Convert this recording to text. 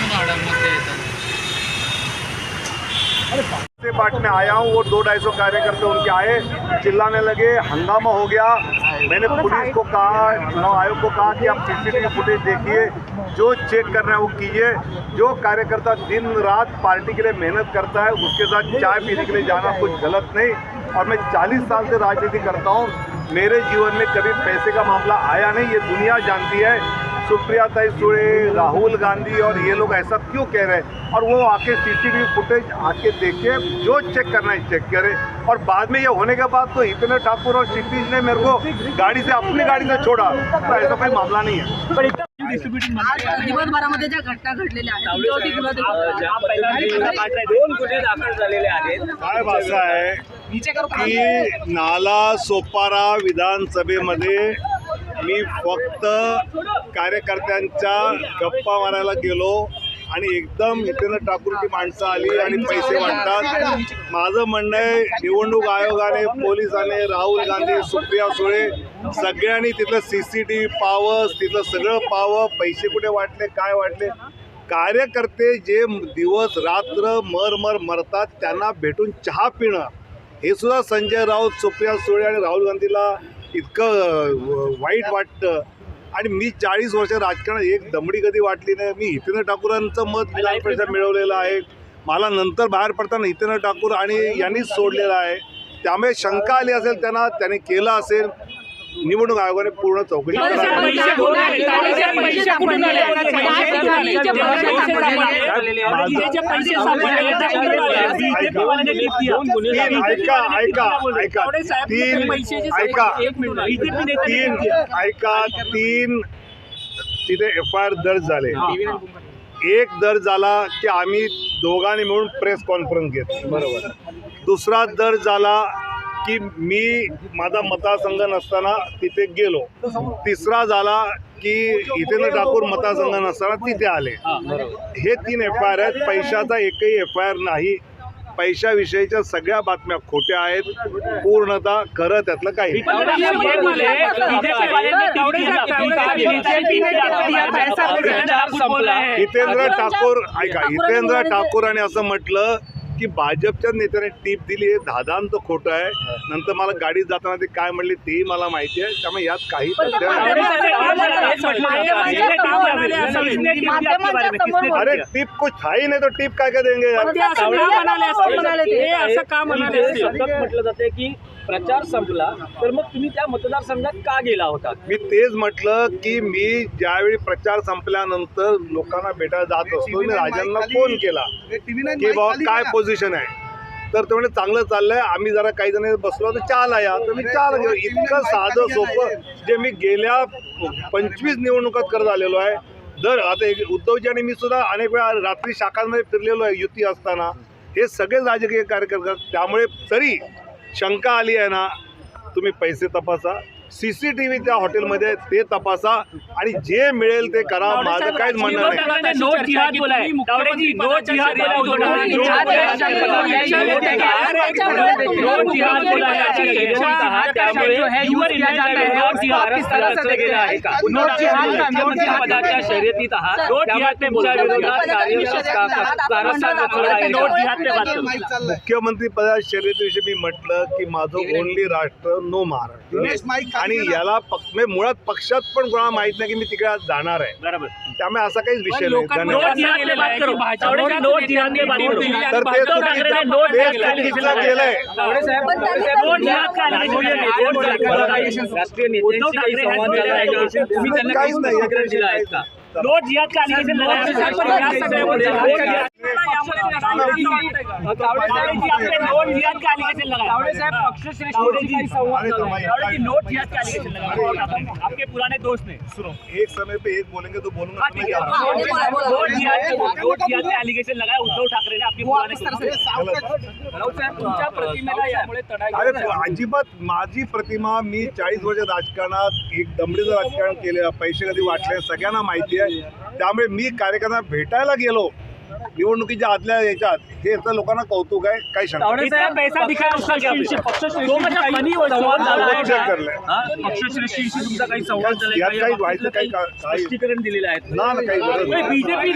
पूरा मुद्दा म्हणून अडकमध्ये येतात से बाट में आया हूँ वो दो ढाई सौ कार्यकर्ता उनके आए चिल्लाने लगे हंगामा हो गया। मैंने पुलिस को कहा चुनाव आयोग को कहा कि आप सीसीटीवी फुटेज देखिए जो चेक कर रहे हैं वो कीजिए। जो कार्यकर्ता दिन रात पार्टी के लिए मेहनत करता है उसके साथ चाय पीने के लिए जाना कुछ गलत नहीं। और मैं 40 साल से राजनीति करता हूँ मेरे जीवन में कभी पैसे का मामला आया नहीं ये दुनिया जानती है। सुप्रिया ताई सुळे राहुल गांधी और ये लोग ऐसा क्यों कह रहे हैं? और वो आके सीसीटीवी फुटेज आके देखे जो चेक करना है चेक करे। और बाद में ये होने के बाद तो इतने ठाकुर और क्षितिज ने मेरे को गाड़ी से अपनी गाड़ी से छोड़ा। तो ऐसा कोई मामला नहीं है। आज दिवसभरामध्ये ज्या घटना घडलेल्या आहेत त्याच्यावरती गुन्हा दाखल दोन गुन्हे दाखल झालेले आहेत. काय भाषा आहे? की नाला सोपारा विधानसभेमध्ये मी फक्त कार्यकर्त्यांच्या गप्पा मारायला गेलो आणि एकदम इथे ठाकूरची माणसं आली आणि पैसे वाटतात. माझं म्हणणं आहे निवडणूक आयोगाने पोलिसाने राहुल गांधी सुप्रिया सुळे सगळ्यांनी तिथलं सी सी टी व्ही पावं तिथलं सगळं पावं पैसे कुठे वाटले काय वाटले? कार्यकर्ते जे दिवस रात्र मर मर मरतात त्यांना भेटून चहा पिणं. हे सुद्धा संजय राऊत सुप्रिया सुळे आणि राहुल गांधीला इतकं वाईट वाटतं. आणि मी चाळीस वर्ष राजकारणात एक दमडी कधी वाटली नाही. मी हितेंद्र ठाकूरांचं मत विधान परिषद मिळवलेलं आहे. मला नंतर बाहेर पडताना हितेंद्र ठाकूर आणि यांनीच सोडलेलं आहे. त्यामुळे शंका आली असेल त्यांना त्याने केलं असेल. निवडणूक आयोगाने पूर्ण चौकशी ऐका ऐका ऐका. तीन ऐका. तीन ऐका तीन. तिथे एफ आय आर दर्ज झाले. एक दर्ज झाला की आम्ही दोघांनी मिळून प्रेस कॉन्फरन्स घेतली. बरोबर. दुसरा दर्ज झाला की मी माझा मतदारसंघ नसताना तिथे गेलो. तिसरा झाला की हितेंद्र ठाकूर मतदारसंघ नसताना तिथे आले. हे तीन एफ आय आर आहेत. पैशाचा एकही एफ आय आर नाही. पैशाविषयीच्या सगळ्या बातम्या खोट्या आहेत. पूर्णतः खरं त्यातलं काही नाही. हितेंद्र ठाकूर ऐका हितेंद्र ठाकूरांनी असं म्हटलं की भाजपच्या नेत्याने टीप दिली आहे दादांत खोटं आहे. नंतर मला गाडीत जाताना ते काय म्हणले तेही मला माहिती आहे. त्यामुळे यात काही तथ्य नाही. अरे टिप कुछ था ही नहीं तो टिप काय काय देंगे यार असं का म्हणाले सतत म्हटलं जाते की प्रचार संपला तर मग तुम्ही त्या मतदारसंघात का गेला होता? मी तेच म्हटलं की मी ज्यावेळी प्रचार संपल्यानंतर लोकांना भेटायला जात असतो मी राजांना फोन केला. की बाबा काय पोझिशन आहे? तर ते म्हणजे चांगलं चाललंय आम्ही जरा काही जण बसलो तर चहाला या. तर मी चहाला घेऊ इतकं साधं सोपं जे मी गेल्या पंचवीस निवडणुकात करत आलेलो आहे. दर आता एक उद्धवजी आणि मी सुद्धा अनेक वेळा रात्री शाखांमध्ये फिरलेलो आहे युती असताना. हे सगळे राजकीय कार्यकर्ते. त्यामुळे तरी शंका आली आहे ना तुम्ही पैसे तपासा. सी सी टी व्ही त्या हॉटेलमध्ये ते तपासा आणि जे मिळेल ते करा माझं काहीच म्हणणं नाही मुख्यमंत्री पदा शर्यतीविषयी मी म्हटलं की माझं ओनली राष्ट्र नो महाराष्ट्र आणि याला म्हणजे मुळात पक्षात पण कोणाला माहीत नाही की मी तिकडे आज जाणार आहे. बरोबर. त्यामुळे असा काहीच विषय नाही. धन्यवाद. तर ते चुकीचं ते चुकीचं केलंय का? राष्ट्रीय नेत्यांशी काही संवाद झाला आहे का? तुम्ही त्यांना काही काहीच नाही. दिलं का? नोट जिहाद का? तावडे साहेब जी, आपने नोट जिहाद का allegation लगाया. तावडे जी, तावडे जी, नोट जिहाद का allegation लगाया. आपने, आपके पुराने दोस्त ने सुनो एक समय पे एक बोलेंगे तो बोलूंगा लगाया. उद्धव ठाकरे ने आपके पुराने दोस्त ने. राऊत साहेब तुमच्या प्रतिमेला यामुळे तडा अरे तू अजिबात माझी प्रतिमा मी चाळीस वर्ष राजकारणात एक दमडीचं राजकारण केलेलं पैसे कधी वाटले सगळ्यांना माहिती आहे. त्यामुळे मी कार्यकर्त्यांना भेटायला गेलो. निवडणुकीच्या आदल्या याच्यात हे तर लोकांना कौतुक आहे काही शंका नाही. म्हणजे? पक्षश्रेष्ठींशी तुमचा काही संवाद झालाय यात का? काही या व्हायचं बाबतीतलं काही काही काही स्पष्टीकरण दिलेलं आहे ना ना काही गरज नाही. बीजेपी